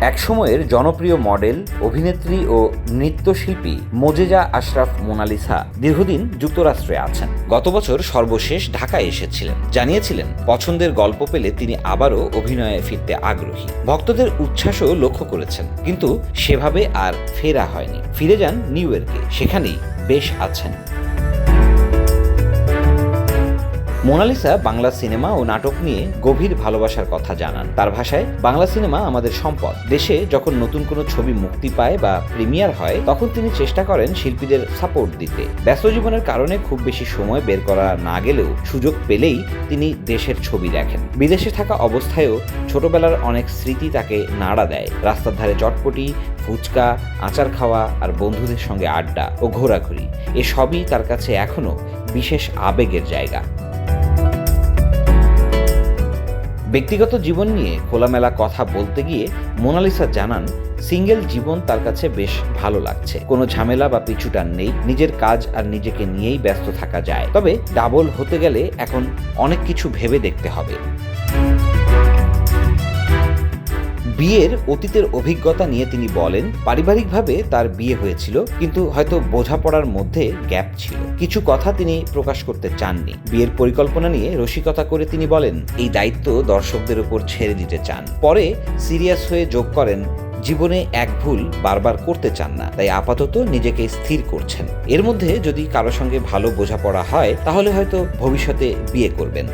একসময়ের জনপ্রিয় মডেল, অভিনেত্রী ও নৃত্যশিল্পী মোজেজা আশরাফ মোনালিসা দীর্ঘদিন যুক্তরাষ্ট্রে আছেন। গত বছর সর্বশেষ ঢাকায় এসেছিলেন। জানিয়েছিলেন, পছন্দের গল্প পেলে তিনি আবারও অভিনয়ে ফিরতে আগ্রহী। ভক্তদের উচ্ছ্বাসও লক্ষ্য করেছেন, কিন্তু সেভাবে আর ফেরা হয়নি। ফিরে যান নিউ ইয়র্কে, সেখানেই বেশ আছেন। মোনালিসা বাংলা সিনেমা ও নাটক নিয়ে গভীর ভালোবাসার কথা জানান। তার ভাষায়, বাংলা সিনেমা আমাদের সম্পদ। দেশে যখন নতুন কোনো ছবি মুক্তি পায় বা প্রিমিয়ার হয়, তখন তিনি চেষ্টা করেন শিল্পীদের সাপোর্ট দিতে। ব্যস্ত জীবনের কারণে খুব বেশি সময় বের করা না গেলেও সুযোগ পেলেই তিনি দেশের ছবি দেখেন। বিদেশে থাকা অবস্থায়ও ছোটবেলার অনেক স্মৃতি তাকে নাড়া দেয়। রাস্তার ধারে চটপটি, ফুচকা, আচার খাওয়া আর বন্ধুদের সঙ্গে আড্ডা ও ঘোরাঘুরি, এসবই তার কাছে এখনও বিশেষ আবেগের জায়গা। ব্যক্তিগত জীবন নিয়ে খোলামেলা কথা বলতে গিয়ে মোনালিসা জানান, সিঙ্গেল জীবন তার কাছে বেশ ভালো লাগছে। কোনো ঝামেলা বা পিছুটান নেই, নিজের কাজ আর নিজেকে নিয়েই ব্যস্ত থাকা যায়। তবে ডাবল হতে গেলে এখন অনেক কিছু ভেবে দেখতে হবে। বিয়ের অতীতের অভিজ্ঞতা নিয়ে তিনি বলেন, পারিবারিকভাবে তার বিয়ে হয়েছিল, কিন্তু হয়তো বোঝাপড়ার মধ্যে গ্যাপ ছিল। কিছু কথা তিনি প্রকাশ করতে চাননি। বিয়ের পরিকল্পনা নিয়ে রসিকতা করে তিনি বলেন, এই দায়িত্ব দর্শকদের উপর ছেড়ে দিতে চান। পরে সিরিয়াস হয়ে যোগ করেন, জীবনে এক ভুল বারবার করতে চান না, তাই আপাতত নিজেকে স্থির করছেন। এর মধ্যে যদি কারও সঙ্গে ভালো বোঝাপড়া হয়, তাহলে হয়তো ভবিষ্যতে বিয়ে করবেন।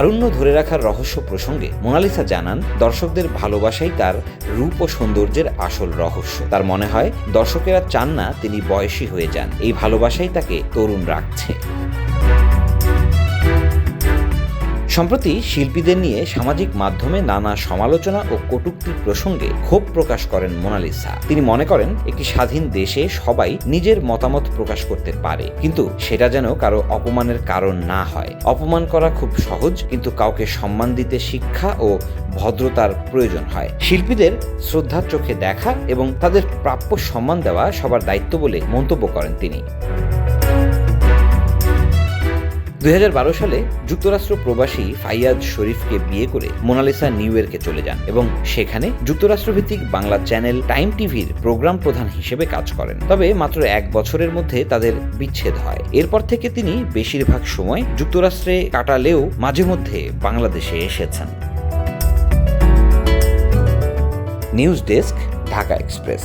তারুণ্য ধরে রাখার রহস্য প্রসঙ্গে মোনালিসা জানান, দর্শকদের ভালোবাসাই তার রূপ ও সৌন্দর্যের আসল রহস্য। তার মনে হয়, দর্শকেরা চান না তিনি বয়সী হয়ে যান। এই ভালোবাসাই তাকে তরুণ রাখছে। সম্প্রতি শিল্পীদের নিয়ে সামাজিক মাধ্যমে নানা সমালোচনা ও কটূক্তি প্রসঙ্গে ক্ষোভ প্রকাশ করেন মোনালিসা। তিনি মনে করেন, একটি স্বাধীন দেশে সবাই নিজের মতামত প্রকাশ করতে পারে, কিন্তু সেটা যেন কারও অপমানের কারণ না হয়। অপমান করা খুব সহজ, কিন্তু কাউকে সম্মান দিতে শিক্ষা ও ভদ্রতার প্রয়োজন হয়। শিল্পীদের শ্রদ্ধার চোখে দেখা এবং তাদের প্রাপ্য সম্মান দেওয়া সবার দায়িত্ব বলে মন্তব্য করেন তিনি। দুই হাজার বারো সালে যুক্তরাষ্ট্র প্রবাসী ফাইয়াজ শরীফকে বিয়ে করে মোনালিসা নিউ ইয়র্কে চলে যান এবং সেখানে যুক্তরাষ্ট্রভিত্তিক বাংলা চ্যানেল টাইম টিভির প্রোগ্রাম প্রধান হিসেবে কাজ করেন। তবে মাত্র এক বছরের মধ্যে তাদের বিচ্ছেদ হয়। এরপর থেকে তিনি বেশিরভাগ সময় যুক্তরাষ্ট্রে কাটালেও মাঝে মধ্যে বাংলাদেশে এসেছেন। News desk, Dhaka express.